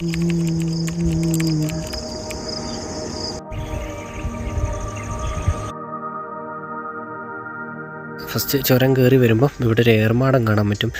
First ചുരം കയറി വരുമ്പോൾ ഇവിടെ ഒരു ഏർമാടം കാണാൻ പറ്റും.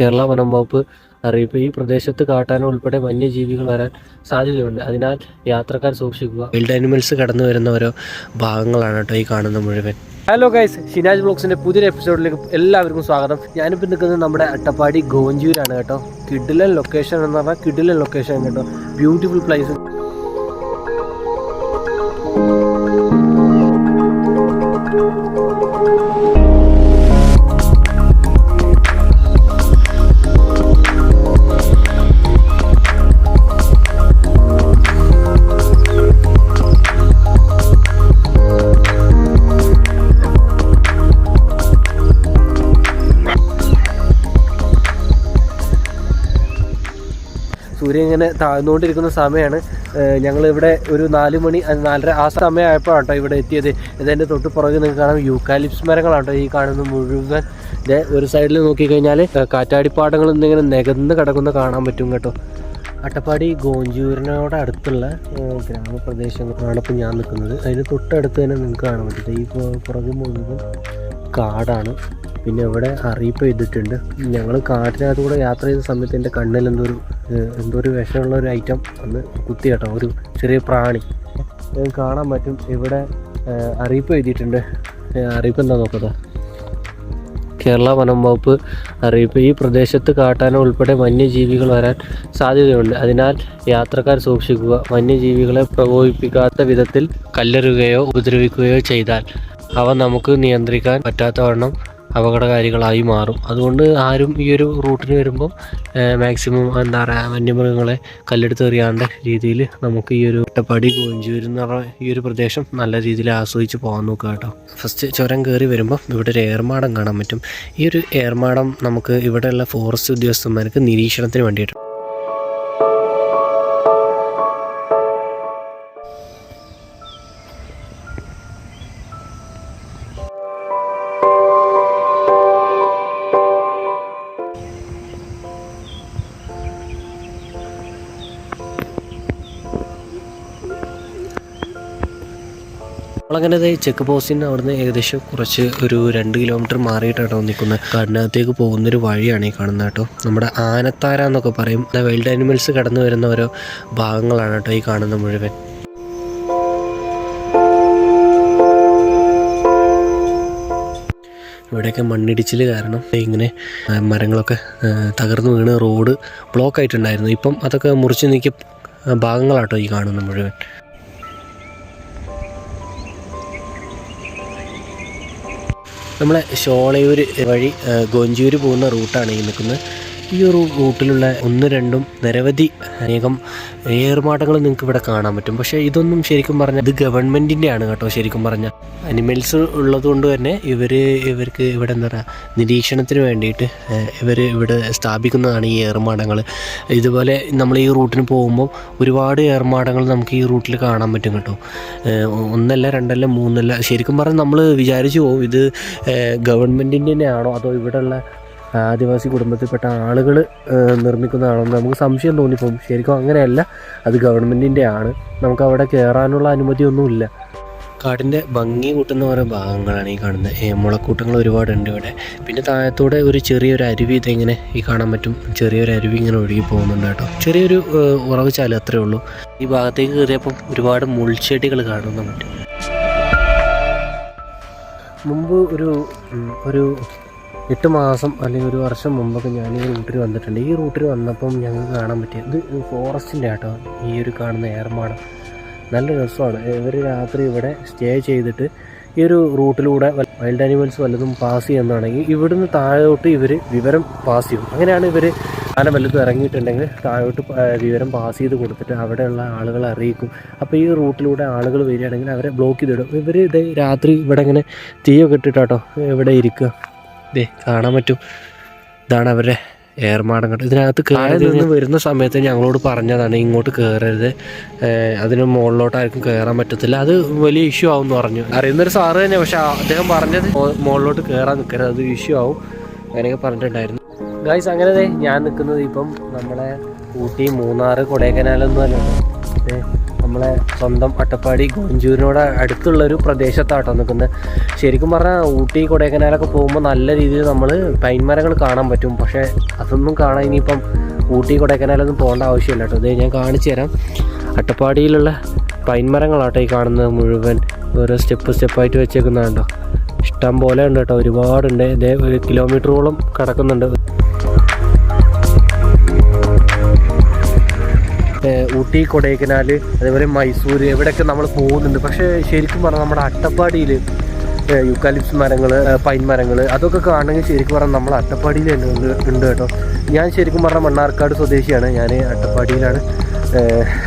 കേരള വനം വകുപ്പ് അറിയിപ്പ്. ഈ പ്രദേശത്ത് കാട്ടാന ഉൾപ്പെടെ വന്യജീവികൾ വരാൻ സാധ്യതയുണ്ട്. അതിനാൽ യാത്രക്കാർ സൂക്ഷിക്കുക. വൈൽഡ് ആനിമൽസ് കടന്നു വരുന്ന ഓരോ ഭാഗങ്ങളാണ് കേട്ടോ ഈ കാണുന്ന മുഴുവൻ. ഹലോ ഗൈസ് ഷിനാജ് ബ്ലോഗ്സിന്റെ പുതിയൊരു എപ്പിസോഡിലേക്ക് എല്ലാവർക്കും സ്വാഗതം. ഞാനിപ്പോൾ നിൽക്കുന്നത് നമ്മുടെ അട്ടപ്പാടി ഗോഞ്ചൂരാണ് കേട്ടോ. കിഡിലൻ ലൊക്കേഷൻ എന്ന് പറഞ്ഞാൽ കിഡിലൻ ലൊക്കേഷൻ കേട്ടോ. ബ്യൂട്ടിഫുൾ പ്ലേസ് സൂര്യൻ ഇങ്ങനെ താഴ്ന്നുകൊണ്ടിരിക്കുന്ന സമയമാണ് ഞങ്ങൾ ഇവിടെ ഒരു നാല് മണി നാലര ആ സമയമായപ്പോഴാണ് കേട്ടോ ഇവിടെ എത്തിയത്. ഇതെന്റെ തൊട്ട് പുറകെ നിങ്ങൾക്ക് കാണാം യൂക്കാലിപ്സ് മരങ്ങളാണ് ഈ കാണുന്ന മുഴുവൻ. ഇതേ ഒരു സൈഡിൽ നോക്കിക്കഴിഞ്ഞാൽ കാറ്റാടിപ്പാടങ്ങൾ ഇന്നിങ്ങനെ നികന്ന് കിടക്കുന്ന കാണാൻ പറ്റും കേട്ടോ. അട്ടപ്പാടി ഗോഞ്ചൂരിനോട് അടുത്തുള്ള ഗ്രാമപ്രദേശങ്ങളാണ് ഇപ്പോൾ ഞാൻ നിൽക്കുന്നത്. അതിന് തൊട്ടടുത്ത് തന്നെ നിങ്ങൾക്ക് കാണാൻ പറ്റും. ഈ പുറകെ മുഴുവൻ കാടാണ്. പിന്നെ ഇവിടെ അറിയിപ്പ് ചെയ്തിട്ടുണ്ട്. ഞങ്ങൾ കാട്ടിനകത്ത് കൂടെ യാത്ര ചെയ്ത സമയത്ത് എന്റെ കണ്ണിൽ എന്തോ ഒരു എന്തോ ഒരു വിഷമുള്ള ഒരു ഐറ്റം അന്ന് കുത്തി കേട്ടോ. ഒരു ചെറിയ പ്രാണി. കാണാൻ പറ്റും. ഇവിടെ അറിയിപ്പ് എഴുതിയിട്ടുണ്ട്. അറിയിപ്പ് എന്താ നോക്കുന്നത് കേരള വനം വകുപ്പ് അറിയിപ്പ്. ഈ പ്രദേശത്ത് കാട്ടാന ഉൾപ്പെടെ വന്യജീവികൾ വരാൻ സാധ്യതയുണ്ട്. അതിനാൽ യാത്രക്കാർ സൂക്ഷിക്കുക. വന്യജീവികളെ പ്രകോപിപ്പിക്കാത്ത വിധത്തിൽ കല്ലെറുകയോ ഉപദ്രവിക്കുകയോ ചെയ്താൽ അവ നമുക്ക് നിയന്ത്രിക്കാൻ പറ്റാത്തവണ്ണം അപകടകാരികളായി മാറും. അതുകൊണ്ട് ആരും ഈ ഒരു റൂട്ടിന് വരുമ്പോൾ മാക്സിമം എന്താ പറയുക വന്യമൃഗങ്ങളെ കല്ലെടുത്ത് എറിയാണ്ട രീതിയിൽ നമുക്ക് ഈ ഒരു എന്ന് പറഞ്ഞ ഈ ഒരു പ്രദേശം നല്ല രീതിയിൽ ആസ്വദിച്ച് പോകാൻ നോക്കുക കേട്ടോ. ഫസ്റ്റ് ചുരം കയറി വരുമ്പോൾ ഇവിടെ ഒരു ഏർമാടം കാണാൻ പറ്റും. ഈ ഒരു ഏർമാടം നമുക്ക് ഇവിടെയുള്ള ഫോറസ്റ്റ് ഉദ്യോഗസ്ഥന്മാർക്ക് നിരീക്ഷണത്തിന് വേണ്ടിയിട്ട് ദേ ചെക്ക് പോസ്റ്റിന് അവിടുന്ന് ഏകദേശം കുറച്ച് ഒരു രണ്ട് കിലോമീറ്റർ മാറിയിട്ടാണ് നിൽക്കുന്നത് കാടിനകത്തേക്ക് പോകുന്നൊരു വഴിയാണ് ഈ കാണുന്നത് കേട്ടോ. നമ്മുടെ ആനത്താര എന്നൊക്കെ പറയും. വൈൽഡ് ആനിമൽസ് കടന്നു വരുന്ന ഓരോ ഭാഗങ്ങളാണ് കേട്ടോ ഈ കാണുന്ന മുഴുവൻ. ഇവിടെയൊക്കെ മണ്ണിടിച്ചിൽ കാരണം ഇങ്ങനെ മരങ്ങളൊക്കെ തകർന്നു വീണ് റോഡ് ബ്ലോക്ക് ആയിട്ടുണ്ടായിരുന്നു. ഇപ്പം അതൊക്കെ മുറിച്ച് നീക്കിയ ഭാഗങ്ങളാട്ടോ ഈ കാണുന്ന മുഴുവൻ. നമ്മളെ ഷോളയൂർ വഴി ഗോഞ്ചിയൂർ പോകുന്ന റൂട്ടാണ് ഈ നിൽക്കുന്നത്. ഈ ഒരു റൂട്ടിലുള്ള ഒന്ന് രണ്ടും നിരവധി അനേകം ഏർമാടങ്ങൾ നിങ്ങൾക്ക് ഇവിടെ കാണാൻ പറ്റും. പക്ഷേ ഇതൊന്നും ശരിക്കും പറഞ്ഞാൽ ഇത് ഗവൺമെന്റിന്റെ ആണ് കേട്ടോ ശരിക്കും പറഞ്ഞാൽ. അനിമൽസ് ഉള്ളതുകൊണ്ട് തന്നെ ഇവർ ഇവർക്ക് ഇവിടെ എന്താ പറയുക നിരീക്ഷണത്തിന് വേണ്ടിയിട്ട് ഇവർ ഇവിടെ സ്ഥാപിക്കുന്നതാണ് ഈ ഏർമാടങ്ങൾ ഇതുപോലെ നമ്മൾ ഈ റൂട്ടിന് പോകുമ്പോൾ ഒരുപാട് ഏർമാടങ്ങൾ നമുക്ക് ഈ റൂട്ടിൽ കാണാൻ പറ്റും കേട്ടോ. ഒന്നല്ല രണ്ടല്ല മൂന്നല്ല ശരിക്കും പറഞ്ഞാൽ നമ്മൾ വിചാരിച്ചു പോകും ഇത് ഗവൺമെന്റിന്റെ തന്നെയാണോ അതോ ഇവിടെയുള്ള ആദിവാസി കുടുംബത്തിൽപ്പെട്ട ആളുകൾ നിർമ്മിക്കുന്നതാണെന്ന് നമുക്ക് സംശയം തോന്നിപ്പോകും. ശരിക്കും അങ്ങനെയല്ല അത് ഗവൺമെന്റിന്റെ ആണ്. നമുക്ക് അവിടെ കയറാനുള്ള അനുമതിയൊന്നുമില്ല. കാടിന്റെ ഭംഗി കൂട്ടുന്ന ഓരോ ഭാഗങ്ങളാണ് ഈ കാണുന്നത്. മുളക്കൂട്ടങ്ങൾ ഒരുപാടുണ്ട് ഇവിടെ. പിന്നെ താഴത്തൂടെ ഒരു ചെറിയൊരു അരുവി ഇതെങ്ങനെ ഈ കാണാൻ പറ്റും. ചെറിയൊരു അരുവി ഇങ്ങനെ ഒഴുകി പോകുന്നുണ്ട് കേട്ടോ. ചെറിയൊരു ഏഹ്, ഉറവ് ചാല അത്രേ ഉള്ളൂ. ഈ ഭാഗത്തേക്ക് കയറിയപ്പം ഒരുപാട് മുൾച്ചെടികൾ കാണുന്നുണ്ട്. മുമ്പ് ഒരു ഒരു എട്ട് മാസം അല്ലെങ്കിൽ ഒരു വർഷം മുമ്പൊക്കെ ഞാൻ ഈ റൂട്ടിൽ വന്നിട്ടുണ്ട്. ഈ റൂട്ടിൽ വന്നപ്പം ഞങ്ങൾക്ക് കാണാൻ പറ്റിയത് ഇത് ഫോറസ്റ്റിന്റെ ആട്ടോ. ഈ ഒരു കാണുന്ന ഏർമാടം നല്ല രസമാണ്. ഇവർ രാത്രി ഇവിടെ സ്റ്റേ ചെയ്തിട്ട് ഈ ഒരു റൂട്ടിലൂടെ വൈൽഡ് ആനിമൽസ് വല്ലതും പാസ് ചെയ്യുന്നതാണെങ്കിൽ ഇവിടുന്ന് താഴോട്ട് ഇവർ വിവരം പാസ് ചെയ്യും. അങ്ങനെയാണ് ഇവർ ആന വല്ലതും ഇറങ്ങിയിട്ടുണ്ടെങ്കിൽ താഴോട്ട് വിവരം പാസ് ചെയ്ത് കൊടുത്തിട്ട് അവിടെയുള്ള ആളുകളെ അറിയിക്കും. അപ്പോൾ ഈ റൂട്ടിലൂടെ ആളുകൾ വരികയാണെങ്കിൽ അവരെ ബ്ലോക്ക് ചെയ്തിടും. ഇവർ ഇത് രാത്രി ഇവിടെ ഇങ്ങനെ തീയൊക്കെ ഇട്ടിട്ടാട്ടോ ഇവിടെ ഇരിക്കുക. ഇതേ കാണാൻ പറ്റും. ഇതാണ് അവരുടെ ഏർമാടം കണ്ടത് ഇതിനകത്ത് കയറി നിന്ന് വരുന്ന സമയത്ത് ഞങ്ങളോട് പറഞ്ഞതാണ് ഇങ്ങോട്ട് കയറരുത്. അതിന് മുകളിലോട്ട് ആർക്കും കയറാൻ പറ്റത്തില്ല. അത് വലിയ ഇഷ്യൂ ആവും എന്ന് പറഞ്ഞു. അറിയുന്നൊരു സാറ് തന്നെ പക്ഷെ അദ്ദേഹം പറഞ്ഞത് മുകളിലോട്ട് കയറാൻ നിൽക്കരുത്. അത് ഇഷ്യൂ ആവും. അങ്ങനെയൊക്കെ പറഞ്ഞിട്ടുണ്ടായിരുന്നു. ഗായ്സ് അങ്ങനെ ദേ ഞാൻ നിൽക്കുന്നത് ഇപ്പം നമ്മളെ ഊട്ടി മൂന്നാർ കൊടൈക്കനാലൊന്നും അല്ല ദേ നമ്മളെ സ്വന്തം അട്ടപ്പാടി ഗോഞ്ചൂരിനോട് അടുത്തുള്ള ഒരു പ്രദേശത്താട്ടോ നിൽക്കുന്നത്. ശരിക്കും പറഞ്ഞാൽ ഊട്ടി കൊടൈക്കനാലൊക്കെ പോകുമ്പോൾ നല്ല രീതിയിൽ നമ്മൾ പൈൻ മരങ്ങൾ കാണാൻ പറ്റും. പക്ഷേ അതൊന്നും കാണാൻ ഇനിയിപ്പം ഊട്ടി കൊടൈക്കനാലൊന്നും പോകേണ്ട ആവശ്യമില്ല കേട്ടോ. അതേ ഞാൻ കാണിച്ചു തരാം. അട്ടപ്പാടിയിലുള്ള പൈൻ മരങ്ങളാട്ടോ ഈ കാണുന്നത് മുഴുവൻ. ഓരോ സ്റ്റെപ്പ് സ്റ്റെപ്പായിട്ട് വെച്ചേക്കുന്നതാണ്ടോ ഇഷ്ടം പോലെ ഉണ്ട് കേട്ടോ. ഒരുപാടുണ്ട്. ഇതേ ഒരു കിലോമീറ്ററോളം കിടക്കുന്നുണ്ട്. ഊട്ടി കൊടൈക്കനാൽ അതേപോലെ മൈസൂർ എവിടെയൊക്കെ നമ്മൾ പോകുന്നുണ്ട്. പക്ഷേ ശരിക്കും പറഞ്ഞാൽ നമ്മുടെ അട്ടപ്പാടിയിൽ യുക്കാലിപ്സ് മരങ്ങൾ പൈൻ മരങ്ങൾ അതൊക്കെ കാണണമെങ്കിൽ ശരിക്കും പറഞ്ഞാൽ നമ്മൾ അട്ടപ്പാടിയിൽ ഉണ്ട് കേട്ടോ. ഞാൻ ശരിക്കും പറഞ്ഞാൽ മണ്ണാർക്കാട് സ്വദേശിയാണ്. ഞാൻ അട്ടപ്പാടിയിലാണ്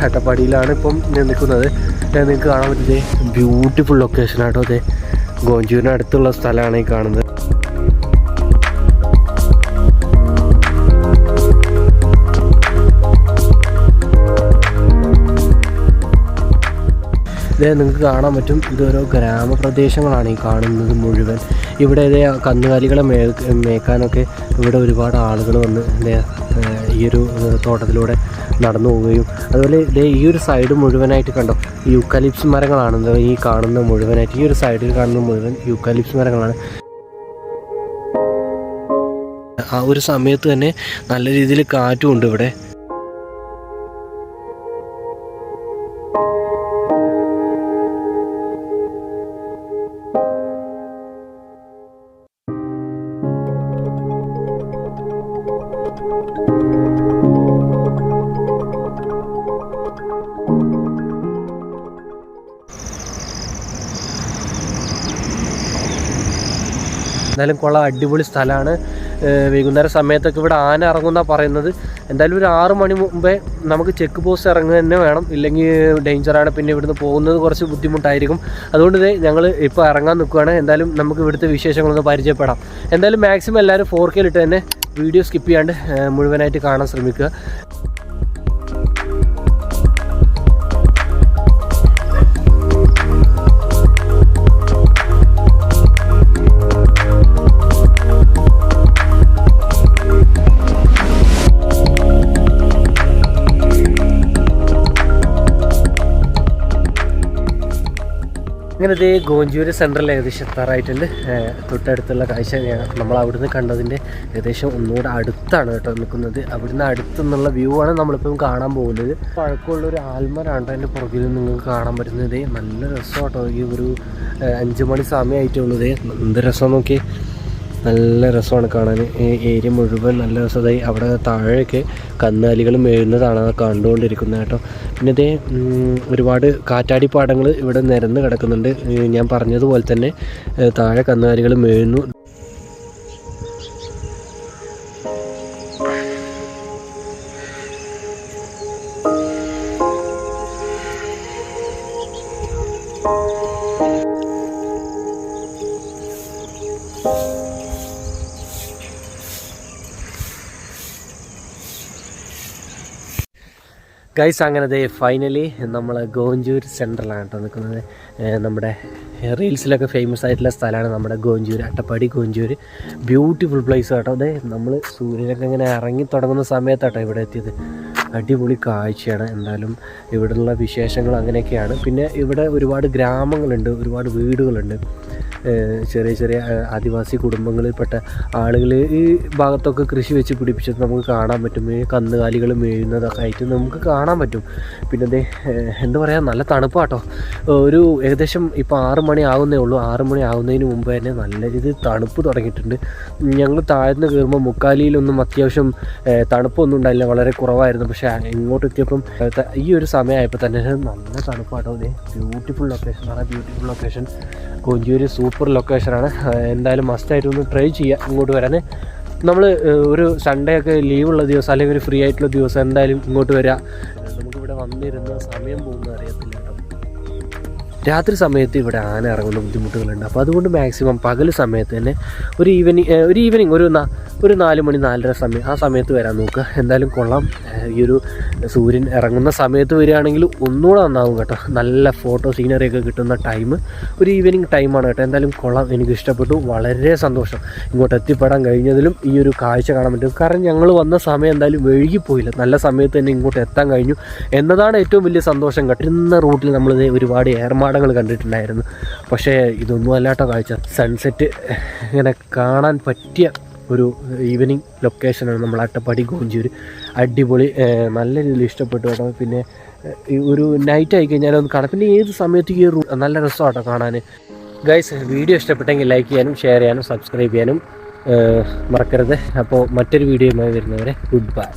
അട്ടപ്പാടിയിലാണ് ഇപ്പം നിൽക്കുന്നത്. നിങ്ങൾക്ക് കാണാൻ പറ്റിയത് ബ്യൂട്ടിഫുൾ ലൊക്കേഷൻ കേട്ടോ അതെ ഗോഞ്ചൂരിന് അടുത്തുള്ള സ്ഥലമാണ് ഈ കാണുന്നത്. ഇത് നിങ്ങൾക്ക് കാണാൻ പറ്റും ഇതോരോ ഗ്രാമപ്രദേശങ്ങളാണ് ഈ കാണുന്നത് മുഴുവൻ. ഇവിടെ ഇതേ കന്നുകാലികളെ മേ മേക്കാനൊക്കെ ഇവിടെ ഒരുപാട് ആളുകൾ വന്ന് ഇതേ ഈ ഒരു തോട്ടത്തിലൂടെ നടന്നു പോവുകയും അതുപോലെ ഇതേ ഈ ഒരു സൈഡ് മുഴുവനായിട്ട് കണ്ടോ? യൂക്കാലിപ്സ് മരങ്ങളാണ് ഈ കാണുന്ന മുഴുവനായിട്ട്. ഈ ഒരു സൈഡിൽ കാണുന്ന മുഴുവൻ യൂക്കാലിപ്സ് മരങ്ങളാണ്. ആ ഒരു സമയത്ത് തന്നെ നല്ല രീതിയിൽ കാറ്റും ഉണ്ട് ഇവിടെ. എന്തായാലും കൊള്ളാം അടിപൊളി സ്ഥലമാണ്. വൈകുന്നേര സമയത്തൊക്കെ ഇവിടെ ആന ഇറങ്ങുന്ന പറയുന്നത്. എന്തായാലും ഒരു ആറ് മണി മുമ്പേ നമുക്ക് ചെക്ക് പോസ്റ്റ് ഇറങ്ങുക തന്നെ വേണം. ഇല്ലെങ്കിൽ ഡേഞ്ചറാണ് പിന്നെ ഇവിടുന്ന് പോകുന്നത് കുറച്ച് ബുദ്ധിമുട്ടായിരിക്കും. അതുകൊണ്ട് ഇതേ ഞങ്ങൾ ഇപ്പോൾ ഇറങ്ങാൻ നിൽക്കുകയാണ് എന്തായാലും നമുക്ക് ഇവിടുത്തെ വിശേഷങ്ങളൊന്ന് പരിചയപ്പെടാം. എന്തായാലും മാക്സിമം എല്ലാവരും ഫോർ കെയിലിട്ട് തന്നെ വീഡിയോ സ്കിപ്പ് ചെയ്യാണ്ട് മുഴുവനായിട്ട് കാണാൻ ശ്രമിക്കുക. അങ്ങനെ ഇതേ ഗോഞ്ചൂര് സെൻട്രൽ ഏകദേശം എത്താറായിട്ടുണ്ട്. തൊട്ടടുത്തുള്ള കാഴ്ച നമ്മൾ അവിടുന്ന് കണ്ടതിന്റെ ഏകദേശം ഒന്നുകൂടെ അടുത്താണ് കേട്ടോ നിൽക്കുന്നത്. അവിടുന്ന് അടുത്തുനിന്നുള്ള വ്യൂ ആണ് നമ്മളിപ്പം കാണാൻ പോകുന്നത്. പഴക്കമുള്ള ഒരു ആൽമരാണ് അതിന്റെ പുറകിൽ നിങ്ങൾക്ക് കാണാൻ പറ്റുന്നത്. നല്ല രസം കേട്ടോ ഈ ഒരു അഞ്ച് മണി സമയമായിട്ടുള്ളത്. എന്ത് രസം നോക്കി നല്ല രസമാണ് കാണാൻ. ഈ ഏരിയ മുഴുവൻ നല്ല രസമായി. അവിടെ താഴെയൊക്കെ കന്നാലികൾ മേഴുന്നതാണ് കണ്ടുകൊണ്ടിരിക്കുന്നത് കേട്ടോ. പിന്നെ ഇതേ ഒരുപാട് കാറ്റാടിപ്പാടങ്ങൾ ഇവിടെ നിരന്ന് കിടക്കുന്നുണ്ട്. ഞാൻ പറഞ്ഞതുപോലെ തന്നെ താഴെ കന്നുകാലികൾ മേയുന്നു. ഗൈസ് അങ്ങനെ ദേ ഫൈനലി നമ്മൾ ഗോഞ്ചൂർ സെൻട്രലാണ് കേട്ടോ നിൽക്കുന്നത് നമ്മുടെ റീൽസിലൊക്കെ ഫേമസ് ആയിട്ടുള്ള സ്ഥലമാണ് നമ്മുടെ ഗോഞ്ചൂർ അട്ടപ്പാടി ഗോഞ്ചൂർ. ബ്യൂട്ടിഫുൾ പ്ലേസ് കേട്ടോ അതെ നമ്മൾ സൂര്യനൊക്കെ ഇങ്ങനെ ഇറങ്ങി തുടങ്ങുന്ന സമയത്താട്ടോ ഇവിടെ എത്തിയത്. അടിപൊളി കാഴ്ചയാണ്. എന്തായാലും ഇവിടെയുള്ള വിശേഷങ്ങൾ അങ്ങനെയൊക്കെയാണ്. പിന്നെ ഇവിടെ ഒരുപാട് ഗ്രാമങ്ങളുണ്ട് ഒരുപാട് വീടുകളുണ്ട്. ചെറിയ ചെറിയ ആദിവാസി കുടുംബങ്ങളിൽപ്പെട്ട ആളുകൾ ഈ ഭാഗത്തൊക്കെ കൃഷി വെച്ച് പിടിപ്പിച്ചത് നമുക്ക് കാണാൻ പറ്റും. കന്നുകാലികൾ മേയുന്നതൊക്കെ ആയിട്ട് നമുക്ക് കാണാൻ പറ്റും. പിന്നെ അതേ എന്താ പറയുക നല്ല തണുപ്പാട്ടോ. ഒരു ഏകദേശം ഇപ്പോൾ ആറ് മണി ആകുന്നേ ഉള്ളൂ. ആറ് മണി ആകുന്നതിന് മുമ്പ് തന്നെ നല്ല രീതിയിൽ തണുപ്പ് തുടങ്ങിയിട്ടുണ്ട്. ഞങ്ങൾ താഴ്ന്ന് കയറുമ്പോൾ മുക്കാലിയിലൊന്നും അത്യാവശ്യം തണുപ്പൊന്നും ഉണ്ടായില്ല. വളരെ കുറവായിരുന്നു. പക്ഷേ ഇങ്ങോട്ട് എത്തിയപ്പം ഈ ഒരു സമയമായപ്പോൾ തന്നെ നല്ല തണുപ്പാട്ടോ അതെ ബ്യൂട്ടിഫുൾ ലൊക്കേഷൻ ആണ് ബ്യൂട്ടിഫുൾ ലൊക്കേഷൻ കൊഞ്ചൂര് സൂപ്പർ ലൊക്കേഷനാണ് എന്തായാലും മസ്റ്റായിട്ട് ഒന്ന് ട്രൈ ചെയ്യുക ഇങ്ങോട്ട് വരാൻ നമ്മൾ ഒരു സൺഡേ ഒക്കെ ലീവുള്ള ദിവസം അല്ലെങ്കിൽ ഒരു ഫ്രീ ആയിട്ടുള്ള ദിവസം എന്തായാലും ഇങ്ങോട്ട് വരിക നമുക്കിവിടെ വന്നിരുന്ന സമയം പോകുന്നത് അറിയത്തില്ല രാത്രി സമയത്ത് ഇവിടെ ആന ഇറങ്ങുന്ന ബുദ്ധിമുട്ടുകളുണ്ട്. അപ്പോൾ അതുകൊണ്ട് മാക്സിമം പകൽ സമയത്ത് തന്നെ ഒരു ഈവനിങ് ഒരു ഈവനിങ് ഒരു ഒരു നാല് മണി നാലര സമയം ആ സമയത്ത് വരാൻ നോക്കുക. എന്തായാലും കൊള്ളാം. ഈ ഒരു സൂര്യൻ ഇറങ്ങുന്ന സമയത്ത് വരികയാണെങ്കിൽ ഒന്നുകൂടെ നന്നാവും കേട്ടോ. നല്ല ഫോട്ടോ സീനറി ഒക്കെ കിട്ടുന്ന ടൈം ഒരു ഈവനിങ് ടൈമാണ് കേട്ടോ. എന്തായാലും കൊള്ളാം. എനിക്ക് ഇഷ്ടപ്പെട്ടു. വളരെ സന്തോഷം. ഇങ്ങോട്ട് എത്തിപ്പെടാൻ കഴിഞ്ഞതിലും ഈ ഒരു കാഴ്ച കാണാൻ പറ്റും. കാരണം ഞങ്ങൾ വന്ന സമയം എന്തായാലും വഴുകിപ്പോയില്ല. നല്ല സമയത്ത് തന്നെ ഇങ്ങോട്ട് എത്താൻ കഴിഞ്ഞു. എന്നതാണ് ഏറ്റവും വലിയ സന്തോഷം കേട്ടോ. ഇന്ന റൂട്ടിൽ നമ്മളിത് ഒരുപാട് ഏർമാടങ്ങൾ കണ്ടിട്ടുണ്ടായിരുന്നു. പക്ഷേ ഇതൊന്നും അല്ലാത്ത കാഴ്ച. സൺസെറ്റ് ഇങ്ങനെ കാണാൻ പറ്റിയ ഒരു ഈവനിങ് ലൊക്കേഷനാണ് നമ്മൾ അട്ടപ്പാടി ഗോഞ്ചൂർ അടിപൊളി നല്ല രീതിയിൽ ഇഷ്ടപ്പെട്ടു കേട്ടോ. പിന്നെ ഒരു നൈറ്റ് ആയി കഴിഞ്ഞാൽ ഒന്ന് കാണാം. പിന്നെ ഏത് സമയത്ത് ഈ നല്ല രസമാട്ടോ കാണാൻ. ഗൈസ് വീഡിയോ ഇഷ്ടപ്പെട്ടെങ്കിൽ ലൈക്ക് ചെയ്യാനും ഷെയർ ചെയ്യാനും സബ്സ്ക്രൈബ് ചെയ്യാനും മറക്കരുത്. അപ്പോൾ മറ്റൊരു വീഡിയോയുമായി വരുന്നവരെ ഗുഡ് ബൈ